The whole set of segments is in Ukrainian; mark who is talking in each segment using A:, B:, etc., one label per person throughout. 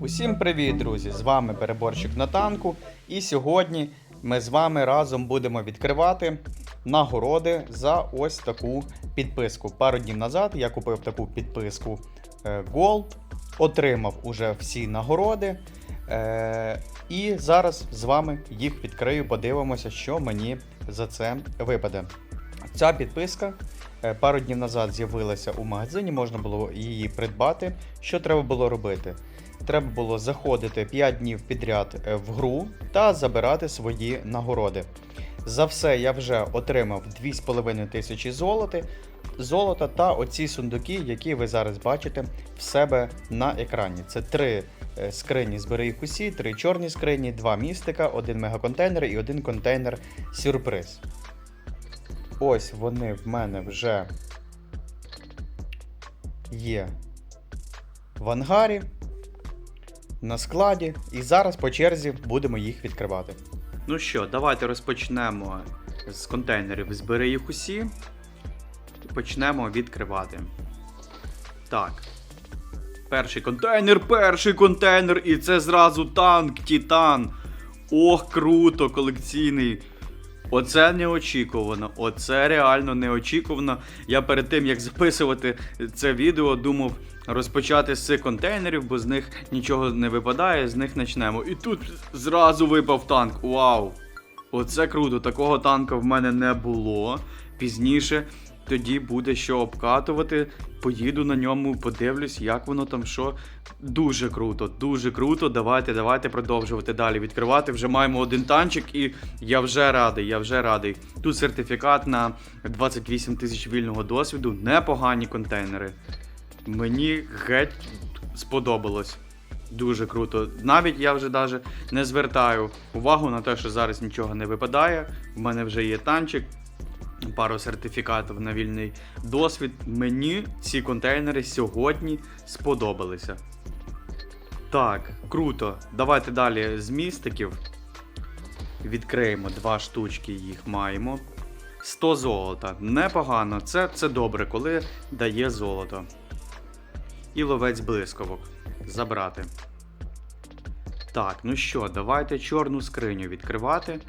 A: Усім привіт, друзі! З вами переборщик на танку. І сьогодні ми з вами разом будемо відкривати нагороди за ось таку підписку. Пару днів назад я купив таку підписку е, Gold, отримав уже всі нагороди. Е, і зараз з вами їх відкрию, подивимося, що мені за це випаде. Ця підписка пару днів назад з'явилася у магазині, можна було її придбати. Що треба було робити? Треба було заходити 5 днів підряд е, в гру та забирати свої нагороди. За все я вже отримав 2,5 тисячі золоти, золота та оці сундуки, які ви зараз бачите в себе на екрані. Це три е, скрині збери їх усі, три чорні скрині, два містика, один мегаконтейнер і один контейнер сюрприз. Ось вони в мене вже є в ангарі, на складі, і зараз по черзі будемо їх відкривати. Ну що, давайте розпочнемо з контейнерів. Збери їх усі. І почнемо відкривати. Так. Перший контейнер, перший контейнер, і це зразу танк Титан. Ох, круто, колекційний. Оце неочікувано. Оце реально неочікувано. Я перед тим як записувати це відео, думав розпочати з цих контейнерів, бо з них нічого не випадає, з них почнемо. І тут зразу випав танк. Вау! Оце круто. Такого танка в мене не було. Пізніше тоді буде що обкатувати. Поїду на ньому, подивлюсь, як воно там що. Дуже круто, дуже круто. Давайте, давайте продовжувати далі відкривати. Вже маємо один танчик, і я вже радий, я вже радий. Тут сертифікат на 28 тисяч вільного досвіду, непогані контейнери. Мені геть сподобалось. Дуже круто. Навіть я вже даже не звертаю увагу на те, що зараз нічого не випадає. У мене вже є танчик, пару сертифікатів на вільний досвід. Мені ці контейнери сьогодні сподобалися. Так, круто. Давайте далі з містиків. Відкриємо два штучки, їх маємо. 100 золота. Непогано. Це, це добре, коли дає золото. І ловець блисковок. Забрати. Так, ну що, давайте чорну скриню відкривати.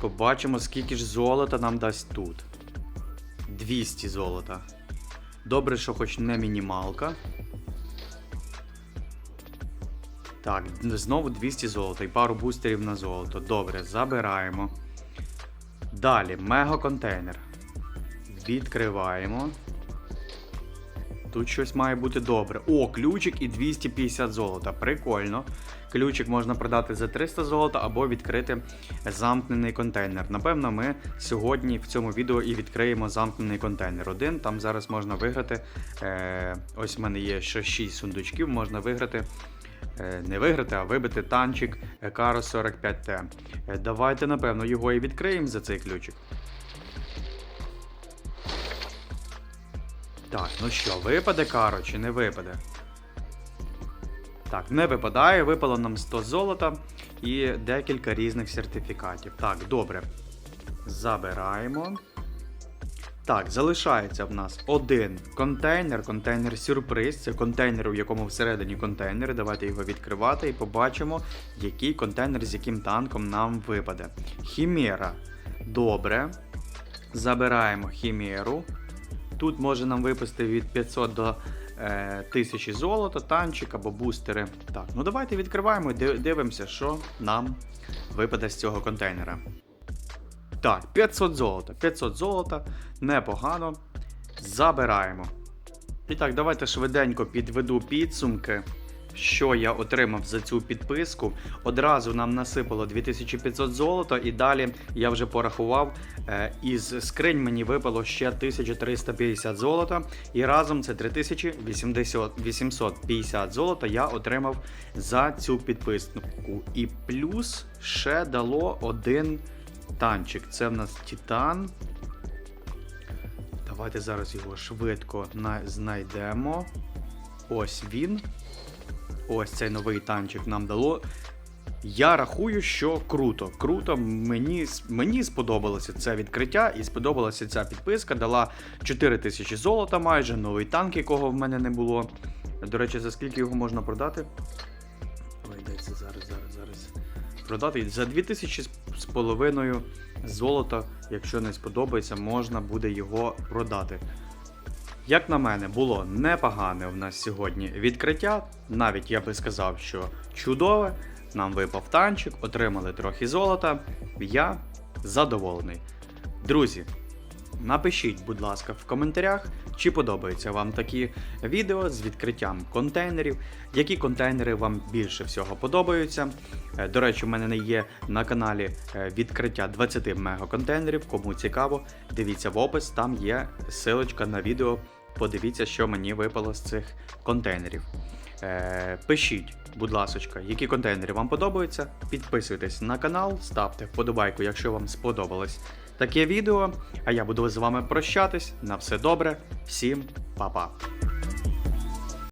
A: Побачимо, скільки ж золота нам дасть тут. 200 золота. Добре, що хоч не мінімалка. Так, знову 200 золота і пару бустерів на золото. Добре, забираємо. Далі, мегаконтейнер. Відкриваємо. Тут щось має бути добре. О, ключик і 250 золота. Прикольно. Ключик можна продати за 300 золота або відкрити замкнений контейнер. Напевно, ми сьогодні в цьому відео і відкриємо замкнений контейнер. Один там зараз можна виграти. Е, ось в мене є ще 6 сундучків, можна виграти. е, Не виграти, а вибити танчик Каро 45T. Е, Давайте, напевно, його і відкриємо за цей ключик. Так, ну що, випаде каро чи не випаде? Так, не випадає, випало нам 100 золота і декілька різних сертифікатів. Так, добре. Забираємо. Так, залишається в нас один контейнер, контейнер сюрприз. Це контейнер, у якому всередині контейнери. Давайте його відкривати і побачимо, який контейнер з яким танком нам випаде. Хімера. Добре. Забираємо хімеру. Тут може нам випасти від 500 до е, 1000 золота, танчик або бустери. Так, ну давайте відкриваємо і дивимося, що нам випаде з цього контейнера. Так, 500 золота. 500 золота, непогано. Забираємо. І так, давайте швиденько підведу підсумки. Що я отримав за цю підписку? Одразу нам насипало 2500 золота, і далі я вже порахував. е, Із скринь мені випало ще 1350 золота, і разом це 3850 золота я отримав за цю підписку. І плюс ще дало один танчик. Це в нас Титан. Давайте зараз його швидко знайдемо. Ось він. Ось цей новий танчик нам дало. Я рахую, що круто. Круто. Мені, мені сподобалося це відкриття і сподобалася ця підписка. Дала 4000 золота майже, новий танк, якого в мене не було. До речі, за скільки його можна продати? Ой, дай зараз, зараз, зараз. Продати за 2000 з- з половиною золота, якщо не сподобається, можна буде його продати. Як на мене, було непогане в нас сьогодні відкриття. Навіть я би сказав, що чудове. Нам випав танчик, отримали трохи золота. Я задоволений. Друзі, напишіть, будь ласка, в коментарях, чи подобаються вам такі відео з відкриттям контейнерів, які контейнери вам більше всього подобаються. Е, До речі, у мене не є на каналі е, відкриття 20 мегаконтейнерів. Кому цікаво, дивіться в опис, там є силочка на відео. Подивіться, що мені випало з цих контейнерів. Е, пишіть, будь ласка, які контейнери вам подобаються. Підписуйтесь на канал, ставте вподобайку, якщо вам сподобалось таке відео. А я буду з вами прощатись. На все добре, всім па-па.